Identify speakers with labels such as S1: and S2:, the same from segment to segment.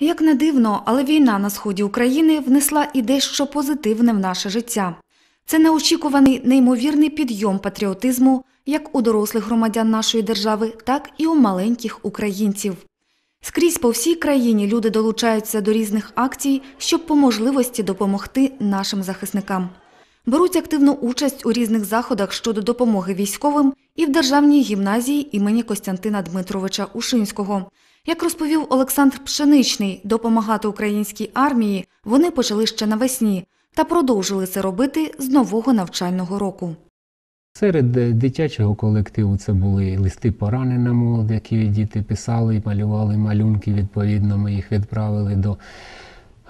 S1: Як не дивно, але війна на сході України внесла і дещо позитивне в наше життя. Це неочікуваний неймовірний підйом патріотизму як у дорослих громадян нашої держави, так і у маленьких українців. Скрізь по всій країні люди долучаються до різних акцій, щоб по можливості допомогти нашим захисникам. Беруть активну участь у різних заходах щодо допомоги військовим і в Державній гімназії імені Костянтина Дмитровича Ушинського. Як розповів Олександр Пшеничний, допомагати українській армії вони почали ще навесні та продовжили це робити з нового навчального року.
S2: Серед е, дитячого колективу це були листи пораненому, які діти писали і малювали малюнки. Відповідно, ми їх відправили до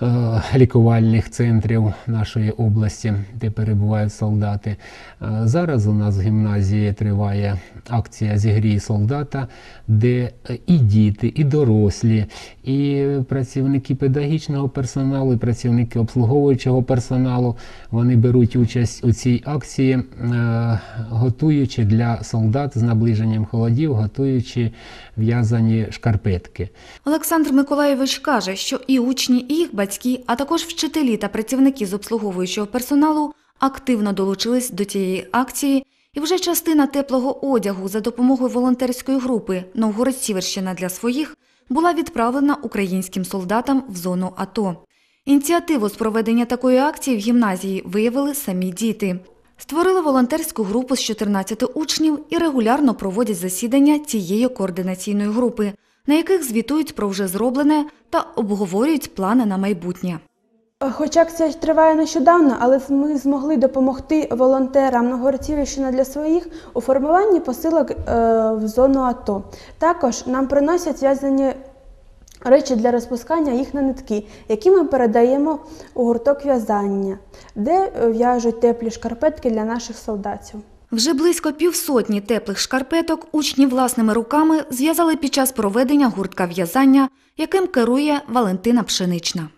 S2: е, лікувальних центрів нашої області, де перебувають солдати. Е, Зараз у нас в гімназії триває акція зігрій солдата, де е, і діти, і дорослі, і працівники педагогічного персоналу, і працівники обслуговуючого персоналу вони беруть участь у цій акції, е, готуючи для солдат з наближенням холодів, готуючи в'язані шкарпетки.
S1: Олександр Миколайович каже, що і учні, і їх батьки, а також вчителі та працівники з обслуговуючого персоналу активно долучились до цієї акції, і вже частина теплого одягу за допомогою волонтерської групи Новгород-Сіверщина для своїх була відправлена українським солдатам в зону АТО. Ініціативу з проведення такої акції в гімназії виявили самі діти. Створили волонтерську групу з 14 учнів і регулярно проводять засідання цієї координаційної групи, на яких звітують про вже зроблене та обговорюють плани на майбутнє.
S3: Хоч акція триває нещодавно, але ми змогли допомогти волонтерам Новгородцівщина для своїх у формуванні посилок е, в зону АТО. Також нам приносять в'язані речі для розпускання їх на нитки, які ми передаємо у гурток в'язання, де в'яжуть теплі шкарпетки для наших солдатів.
S1: Вже близько півсотні теплих шкарпеток учні власними руками зв'язали під час проведення гуртка в'язання, яким керує Валентина Пшенична.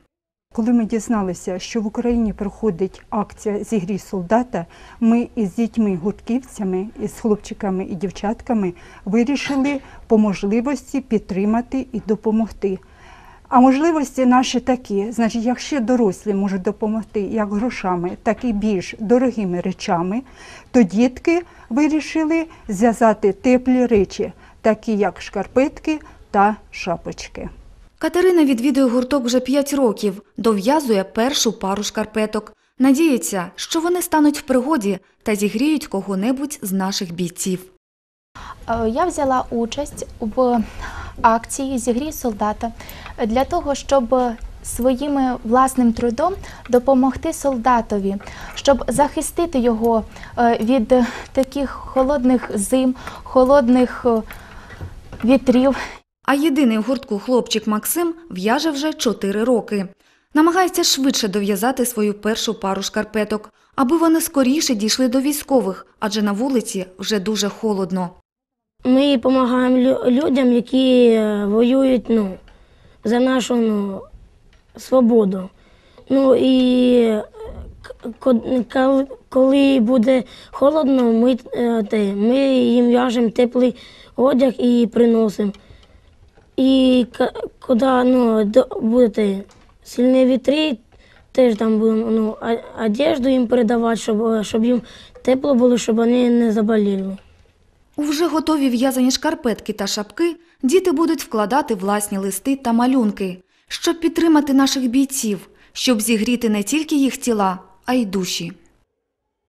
S4: Коли ми дізналися, що в Україні проходить акція зігрій солдата, ми із дітьми-гуртківцями, із хлопчиками і дівчатками вирішили по можливості підтримати і допомогти. А можливості наші такі, значить, якщо дорослі можуть допомогти як грошами, так і більш дорогими речами, то дітки вирішили зв'язати теплі речі, такі як шкарпетки та шапочки.
S1: Катерина відвідує гурток вже 5 років, дов'язує першу пару шкарпеток. Надіється, що вони стануть в пригоді та зігріють кого-небудь з наших бійців.
S5: Е, Я взяла участь в акції Зігрій солдата для того, щоб своїм власним трудом допомогти солдатові, щоб захистити його е, від таких холодних зим, холодних е, вітрів.
S1: А єдиний в гуртку хлопчик Максим в'яже вже 4 роки. Намагається швидше дов'язати свою першу пару шкарпеток, аби вони скоріше дійшли до військових, адже на вулиці вже дуже холодно.
S6: Ми допомагаємо людям, які е, воюють ну, за нашу ну, свободу. Ну і е, коли буде холодно, ми, е, ми їм в'яжемо теплий одяг і приносимо. І коли ну, будете сильні вітри, теж там будемо ну, одежду їм передавати, щоб, щоб їм тепло було, щоб вони не заболіли.
S1: У вже готові в'язані шкарпетки та шапки діти будуть вкладати власні листи та малюнки, щоб підтримати наших бійців, щоб зігріти не тільки їх тіла, а й душі.